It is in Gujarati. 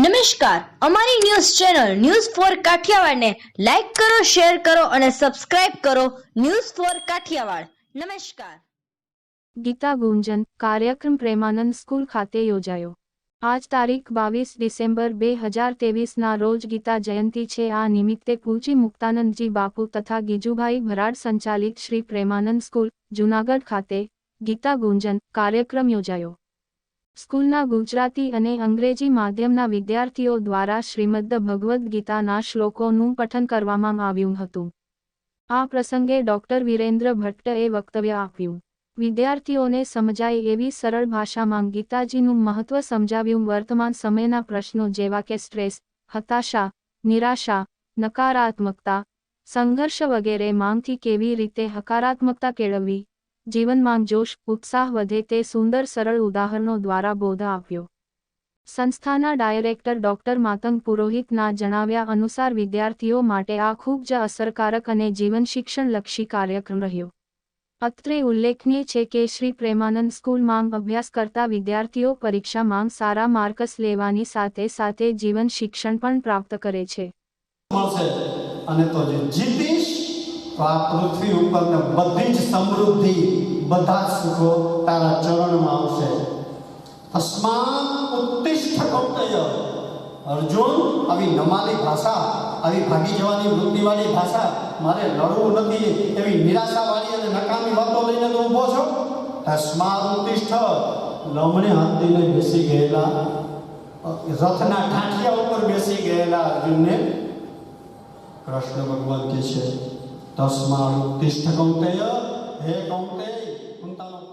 નમસ્કાર. અમારી ન્યૂઝ ચેનલ ન્યૂઝ ફોર કાઠિયાવાડને લાઈક કરો, શેર કરો અને સબસ્ક્રાઇબ કરો ન્યૂઝ ફોર કાઠિયાવાડ. નમસ્કાર. ગીતા ગુંજન, કાર્યક્રમ પ્રેમાનંદ સ્કૂલ ખાતે યોજાયો. આજ તારીખ બાવીસ ડિસેમ્બર બે હજાર તેવીસના રોજ ગીતા જયંતિ છે. આ નિમિત્તે પૂજી મુક્તાનંદજી બાપુ તથા ગીજુભાઈ ભરાડ સંચાલિત શ્રી પ્રેમાનંદ સ્કૂલ, જૂનાગઢ ખાતે ગીતા ગુંજન કાર્યક્રમ યોજાયો. સ્કૂલના ગુજરાતી અને અંગ્રેજી માધ્યમના વિદ્યાર્થીઓ દ્વારા શ્રીમદ્દ ભગવદ્ ગીતાના શ્લોકોનું પઠન કરવામાં આવ્યું હતું. આ પ્રસંગે ડોક્ટર વિરેન્દ્ર ભટ્ટએ વક્તવ્ય આપ્યું. વિદ્યાર્થીઓને સમજાય એવી સરળ ભાષામાં ગીતાજીનું મહત્વ સમજાવ્યું. વર્તમાન સમયના પ્રશ્નો જેવા કે સ્ટ્રેસ, હતાશા, નિરાશા, નકારાત્મકતા, સંઘર્ષ વગેરે માંગથી કેવી રીતે હકારાત્મકતા કેળવવી? જીવનમાં જોશ, ઉત્સાહ વધે તે સુંદર સરળ ઉદાહરણો દ્વારા બોધ આપ્યો સંસ્થાના ડાયરેક્ટર ડોક્ટર માતંગ પુરોહિતના જણાવ્યા અનુસાર વિદ્યાર્થીઓ માટે આ ખૂબ જ અસરકારક અને જીવન શિક્ષણલક્ષી કાર્યક્રમ રહ્યો. અત્રે ઉલ્લેખનીય છે કે શ્રી પ્રેમાનંદ સ્કૂલમાં અભ્યાસ કરતા વિદ્યાર્થીઓ પરીક્ષામાં સારા માર્કસ લેવાની સાથે સાથે જીવન શિક્ષણ પણ પ્રાપ્ત કરે છે. અને તો જીતીશ તો આ પૃથ્વી ઉપર બધી જ સમૃદ્ધિ બધા જ સુખો તારા ચરણમાં આવશે. તસ્માત ઉત્તિષ્ઠ કૌંતેય. અર્જુન, આવી નમાલી ભાષા, આવી ભાગી જવાની વૃત્તિવાળી ભાષા, મારે લડવું નથી, એવી નિરાશાવાળી અને નકામી વાતો લઈને તો ઊભો છો? તસ્માત ઉત્તિષ્ઠ. લમણે હાથ બેસી ગયેલા રથના ઠાઠિયા ઉપર બેસી ગયેલા અર્જુનને કૃષ્ણ ભગવાન કે છે તસ્મા ઉત્તિષ્ઠ કૌંતેય હે કૌંતેય કુંતાનો